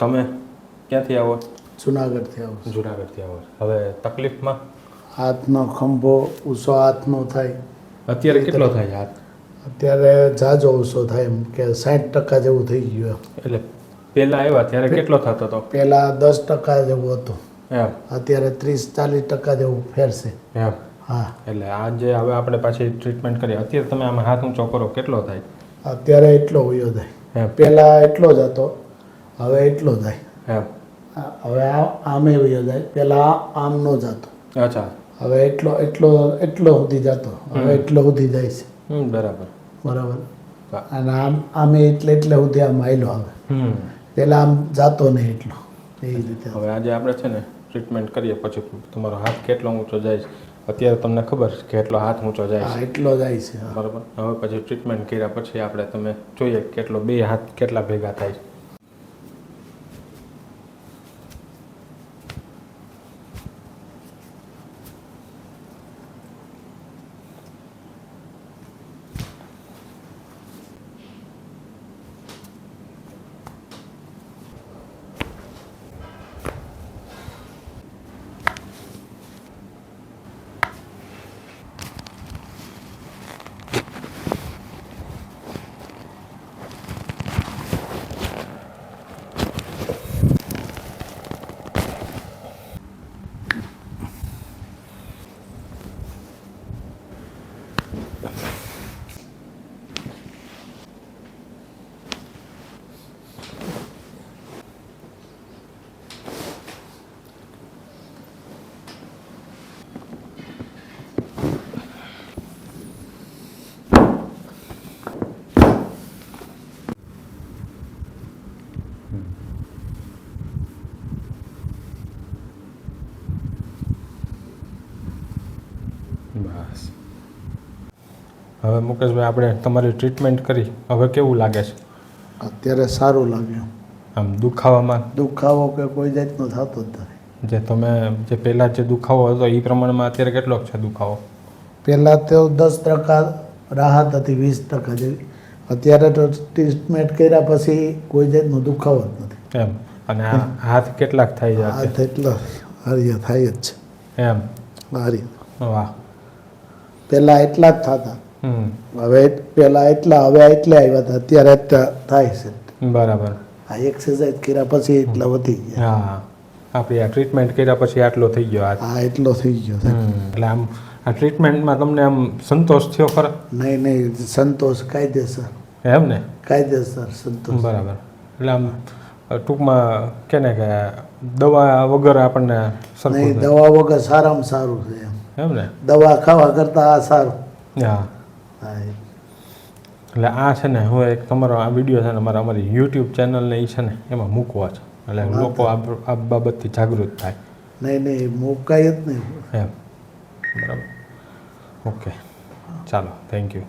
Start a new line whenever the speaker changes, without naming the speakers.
તમે ક્યાંથી આવો?
જુનાગઢથી આવું
જુનાગઢથી આવો હવે તકલીફમાં?
હાથનો ખંભો ઊંચો હાથનો થાય.
અત્યારે કેટલો થાય હાથ?
અત્યારે જાજો ઊંચો થાય એમ કે સાઠ ટકા જેવું થઈ ગયું.
એટલે પહેલાં આવ્યા ત્યારે કેટલો થતો હતો
પહેલાં દસ ટકા જેવું હતું. અત્યારે ત્રીસ ચાલીસ ટકા જેવું ફેરશે. હા.
એટલે આજે હવે આપણે પાછી ટ્રીટમેન્ટ કરીએ અત્યારે તમે આમાં હાથ ઊંચો કરો કેટલો થાય?
અત્યારે એટલો વયો થાય. પહેલાં એટલો જ હતો. હવે એટલો જાય હવે આ આમે વયો જાય. પહેલાં આમ ન જતો
અચ્છા.
હવે એટલો એટલો એટલો સુધી જતો. હવે એટલો સુધી જાય છે.
બરાબર.
બરાબર. અને આમ આમે એટલે એટલે સુધી આમ આયલો હવે.
હમ.
પહેલાં આમ જાતો નહીં એટલો. એ રીતે.
હવે આજે આપણે છે ને ટ્રીટમેન્ટ કરીએ. પછી તમારો હાથ કેટલો ઊંચો જાય છે. અત્યારે તમને ખબર છે કે કેટલો હાથ ઊંચો જાય છે.
એટલો જાય છે.
બરાબર. હવે પછી ટ્રીટમેન્ટ કર્યા પછી આપણે તમે જોઈએ કે કેટલો બે હાથ કેટલા ભેગા થાય છે. હવે મુકેશભાઈ આપણે તમારી ટ્રીટમેન્ટ કરી. હવે કેવું લાગે છે?
અત્યારે સારું લાગ્યું.
આમ દુખાવામાં?
દુખાવો કે કોઈ જાતનો થતો જ નથી.
જે તમે જે પહેલાં જે દુખાવો હતો એ પ્રમાણમાં અત્યારે કેટલોક છે દુખાવો?
પહેલાં તો દસ ટકા રાહત હતી વીસ ટકા જેવી. અત્યારે તો ટ્રીટમેન્ટ કર્યા પછી કોઈ જાતનો દુખાવો જ નથી.
એમ. અને આ હાથ કેટલાક થાય છે
હાથ એટલો હારી થાય જ છે.
એમ.
હારી
વાહ.
પહેલાં એટલા જ થતા. હવે પહેલાં એટલા હવે એટલા આવ્યા હતા. અત્યારે થાય છે.
બરાબર.
આ એક્સરસાઇઝ કર્યા પછી એટલા વધી ગયા.
હા. આપણી આ ટ્રીટમેન્ટ કર્યા પછી આટલો થઈ ગયો
હા એટલો થઈ ગયો.
એટલે આમ આ ટ્રીટમેન્ટમાં તમને આમ સંતોષ થયો ખરા?
નહીં નહીં. સંતોષ કાયદેસર.
એમ ને?
કાયદેસર સંતોષ.
બરાબર. એટલે આમ ટૂંકમાં કે ને કે દવા વગર આપણને
નહીં દવા વગર સારામાં સારું છે એમ.
એમ ને?
દવા ખાવા કરતાં આ સારું.
હા.
હા
એટલે આ છે ને હું એક તમારો આ વીડિયો છે ને મારા અમારી યુટ્યુબ ચેનલને એ છે ને એમાં મૂકવા છે. એટલે લોકો આ બાબતથી જાગૃત થાય.
નહીં નહીં મૂકાય જ નહીં.
એમ. બરાબર. ઓકે. ચાલો થેન્ક યુ